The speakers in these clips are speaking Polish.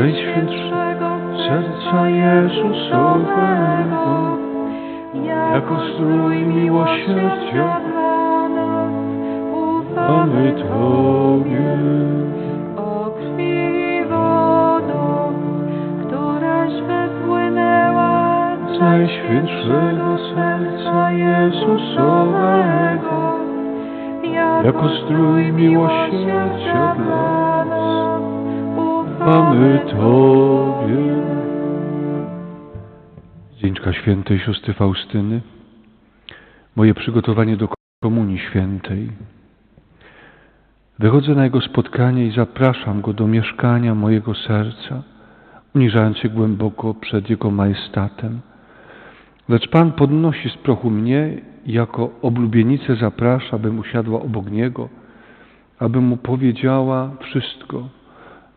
najświętszego serca Jezusowego, jako strój miłosierdzia Mamy Tobie. O krwi wodą, któraś wypłynęła Z najświętszego serca Jezusowego, jako strój miłosierdzia dla Mamy Tobie. Zdjęczka świętej siostry Faustyny. Moje przygotowanie do Komunii Świętej. Wychodzę na Jego spotkanie i zapraszam Go do mieszkania mojego serca, uniżając się głęboko przed Jego majestatem. Lecz Pan podnosi z prochu mnie i jako oblubienicę zaprasza, bym usiadła obok Niego, aby Mu powiedziała wszystko,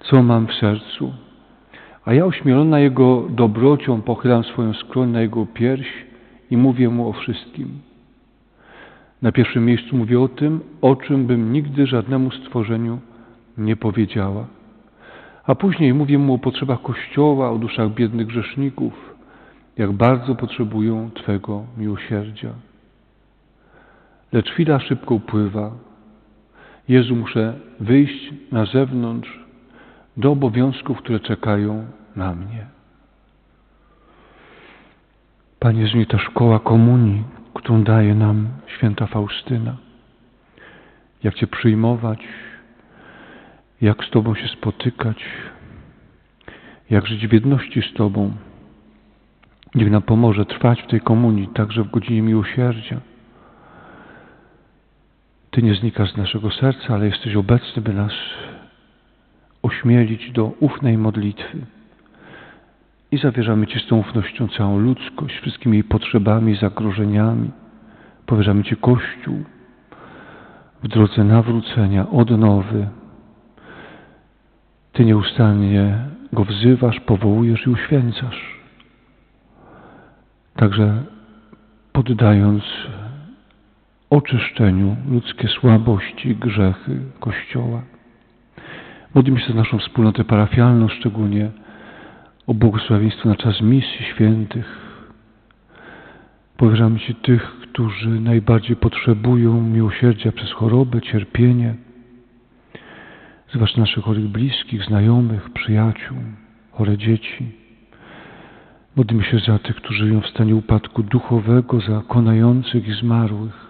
co mam w sercu. A ja ośmielona Jego dobrocią pochylam swoją skroń na Jego pierś i mówię Mu o wszystkim. Na pierwszym miejscu mówię o tym, o czym bym nigdy żadnemu stworzeniu nie powiedziała. A później mówię Mu o potrzebach Kościoła, o duszach biednych grzeszników, jak bardzo potrzebują Twego miłosierdzia. Lecz chwila szybko upływa. Jezu, muszę wyjść na zewnątrz do obowiązków, które czekają na mnie. Panie, mi ta szkoła komunii, którą daje nam święta Faustyna. Jak Cię przyjmować, jak z Tobą się spotykać, jak żyć w jedności z Tobą. Niech nam pomoże trwać w tej komunii, także w godzinie miłosierdzia. Ty nie znikasz z naszego serca, ale jesteś obecny, by nas ośmielić do ufnej modlitwy. I zawierzamy Ci z tą ufnością całą ludzkość, wszystkimi jej potrzebami, zagrożeniami. Powierzamy Ci Kościół w drodze nawrócenia, odnowy. Ty nieustannie go wzywasz, powołujesz i uświęcasz. Także poddając oczyszczeniu ludzkie słabości, grzechy Kościoła. Modlimy się za naszą wspólnotę parafialną, szczególnie o błogosławieństwo na czas misji świętych. Powierzamy Ci tych, którzy najbardziej potrzebują miłosierdzia przez chorobę, cierpienie, zwłaszcza naszych chorych bliskich, znajomych, przyjaciół, chore dzieci. Modlimy się za tych, którzy żyją w stanie upadku duchowego, za konających i zmarłych.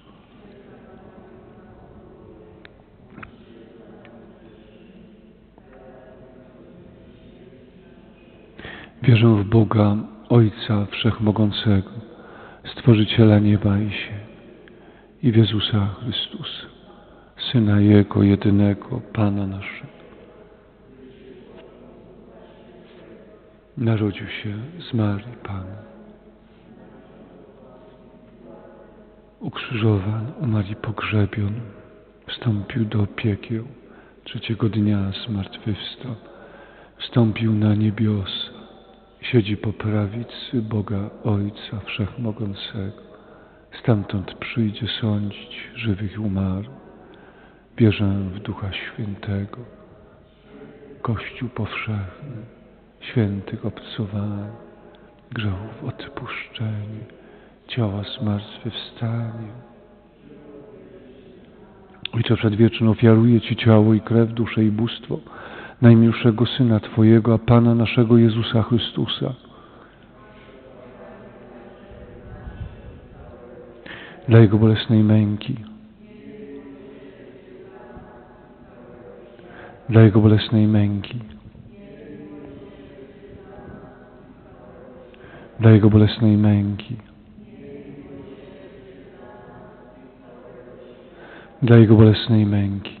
Wierzę w Boga, Ojca Wszechmogącego, Stworzyciela nieba i ziemi i w Jezusa Chrystusa, Syna Jego jedynego, Pana naszego. Narodził się z Marii Pan. Ukrzyżowan, umarł pogrzebion, wstąpił do piekieł, trzeciego dnia zmartwychwstał, wstąpił na niebiosa, siedzi po prawicy Boga Ojca Wszechmogącego. Stamtąd przyjdzie sądzić żywych i umarłych. Wierzę w Ducha Świętego, Kościół powszechny, świętych obcowanie, grzechów odpuszczenie, ciała zmartwychwstanie. Ojcze Przedwieczny, ofiaruję Ci ciało i krew, duszę i bóstwo najmilszego Syna Twojego, a Pana naszego Jezusa Chrystusa. Dla Jego bolesnej męki, dla Jego bolesnej męki, dla Jego bolesnej męki, dla Jego bolesnej męki,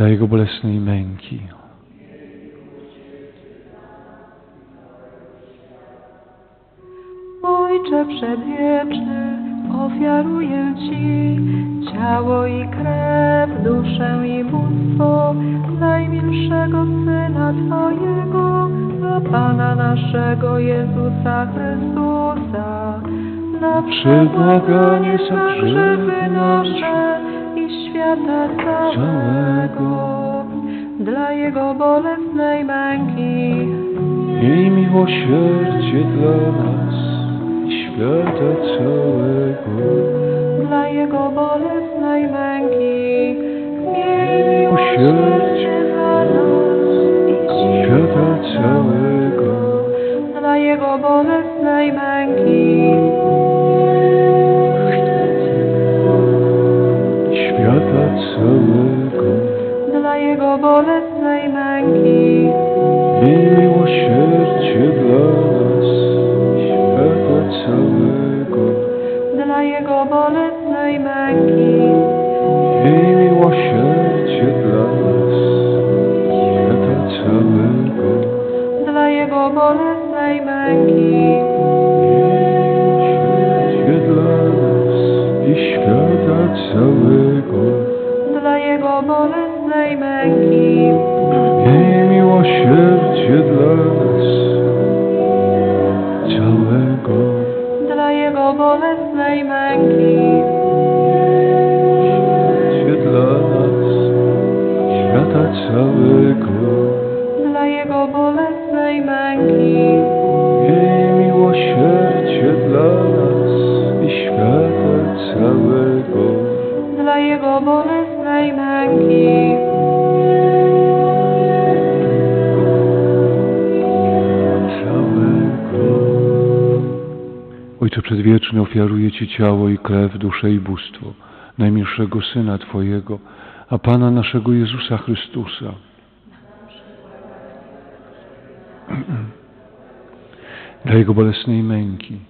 Dla Jego bolesnej męki. Ojcze Przedwieczny, ofiaruję Ci ciało i krew, duszę i bóstwo najmilszego Syna Twojego, a Pana naszego Jezusa Chrystusa, na Przebłaganie za grzechy nasze świata całego, dla Jego bolesnej męki, Miej miłosierdzie dla nas i świata całego. dla Jego bolesnej męki. Miej Miłosierdzie dla nas i Świata całego. Dla nas i świata całego. Dla Jego bolesnej męki. Miej miłosierdzie dla nas całego. Dla Jego bolesnej męki. Miłosierdzie dla nas świata całego. Dla Jego bolesnej męki. Miej miłosierdzie dla nas Ojcze Przedwieczny, ofiaruję Ci ciało i krew, duszę i bóstwo najmilszego Syna Twojego, a Pana naszego Jezusa Chrystusa. Dla Jego bolesnej męki.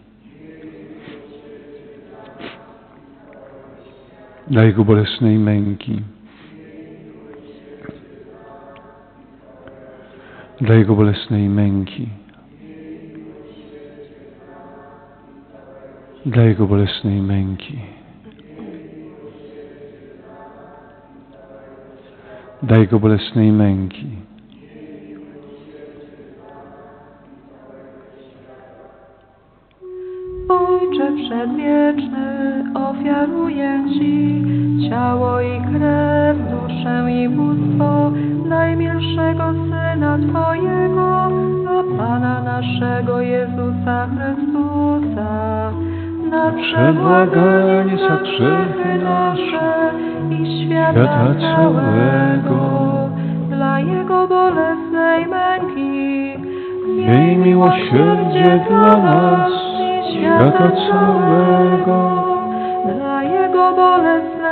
Dla Jego bolesnej męki. Dla Jego bolesnej męki. Dla Jego bolesnej męki. Dla Jego bolesnej męki. Ojcze Przedwieczny, ofiaruję Ci ciało i krew, duszę i bóstwo najmilszego Syna Twojego, a Pana naszego Jezusa Chrystusa, na przebłaganie za grzechy nasze i świata całego, dla Jego bolesnej męki. Miej miłosierdzie dla nas świata całego. dla Jego bolesnej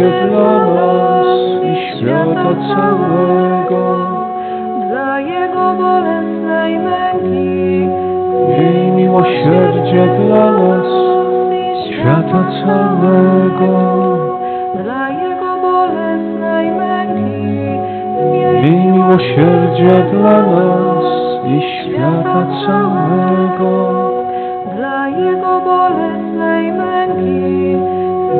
Miłosierdzie dla nas i świata całego. dla Jego bolesnej męki. Miej miłosierdzie dla nas i świata całego. dla Jego bolesnej męki. Miej miłosierdzie dla nas i świata całego. dla Jego bolesnej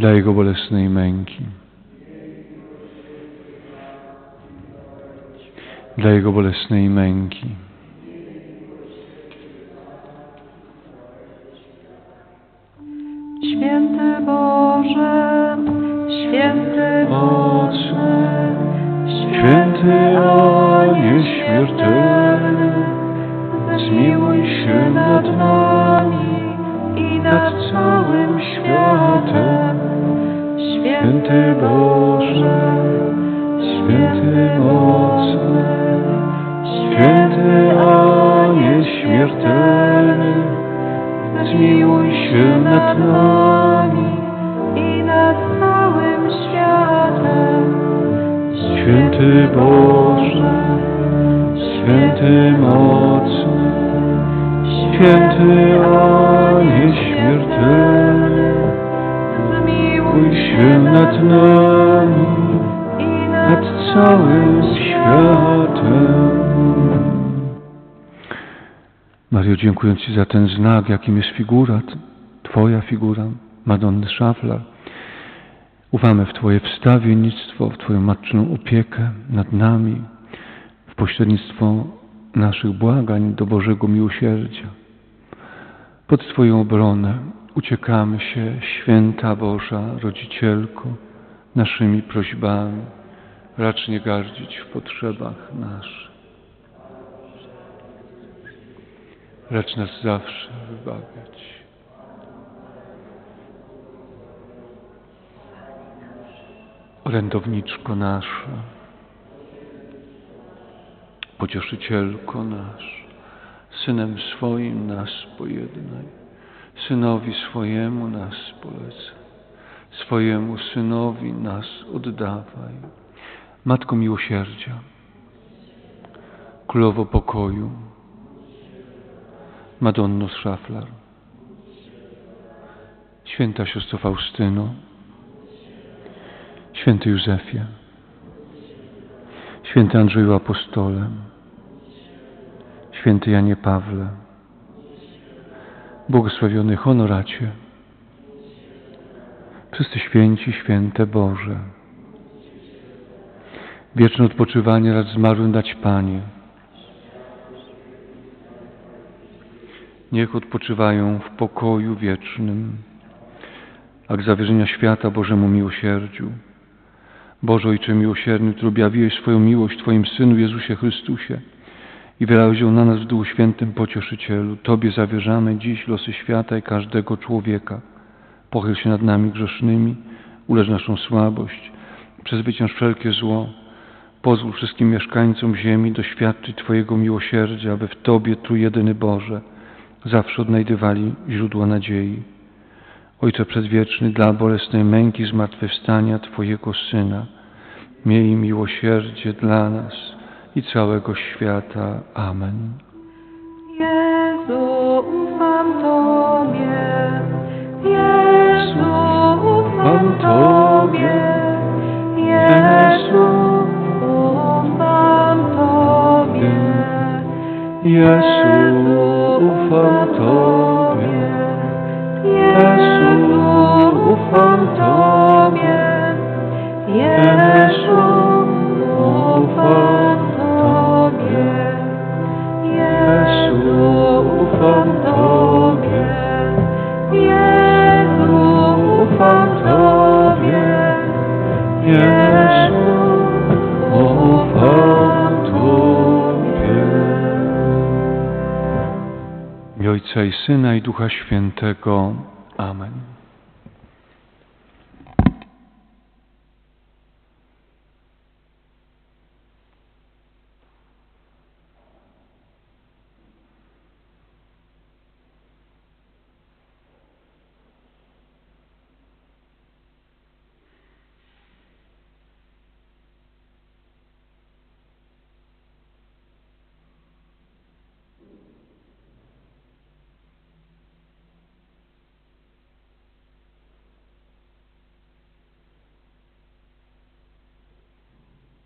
Dla Jego bolesnej męki. Dla Jego bolesnej męki. Święty Boże, święty Boże, Święty Anie śmiertelny, zmiłuj się nad nami i nad całym światem. Święty Boże, święty mocny, święty Anie śmiertelny, zmiłuj się nad nami. i nad całym światem. Święty Boże, święty mocny, święty Anie śmiertelny, Bój się nad nami, i nad całym światem. Mario, dziękuję Ci za ten znak, jakim jest figura, Twoja figura, Madonny Szaflar. Ufamy w Twoje wstawiennictwo, w Twoją matczyną opiekę nad nami, w pośrednictwo naszych błagań do Bożego miłosierdzia. Pod Twoją obronę uciekamy się, święta Boża, Rodzicielko, naszymi prośbami. Racz nie gardzić w potrzebach naszych. Racz nas zawsze wybawiać. Orędowniczko nasza, pocieszycielko nasz, synem swoim nas pojednaj, synowi swojemu nas polecaj, swojemu synowi nas oddawaj. Matko miłosierdzia, Królowo pokoju, Madonno z Szaflar, Święta siostro Faustyno, Święty Józefie, Święty Andrzeju Apostole, Święty Janie Pawle, Błogosławiony Honoracie, wszyscy święci, święte Boże, wieczne odpoczywanie rad zmarłym dać Panie. Niech odpoczywają w pokoju wiecznym, a k zawierzenia świata Bożemu miłosierdziu, Boże Ojcze miłosierny, który objawiłeś swoją miłość Twoim Synu Jezusie Chrystusie i ją na nas w Duchu Świętym Pocieszycielu, Tobie zawierzamy dziś losy świata i każdego człowieka. Pochyl się nad nami grzesznymi, ulecz naszą słabość, przezwycięż wszelkie zło. Pozwól wszystkim mieszkańcom ziemi doświadczyć Twojego miłosierdzia, aby w Tobie, Trójjedyny Boże, zawsze odnajdywali źródło nadziei. Ojcze Przedwieczny, dla bolesnej męki zmartwychwstania Twojego Syna, miej miłosierdzie dla nas i całego świata. Amen. Jezu, ufam Tobie. Jezu, ufam Tobie. Jezu, ufam Tobie. Jezu, Ducha Świętego.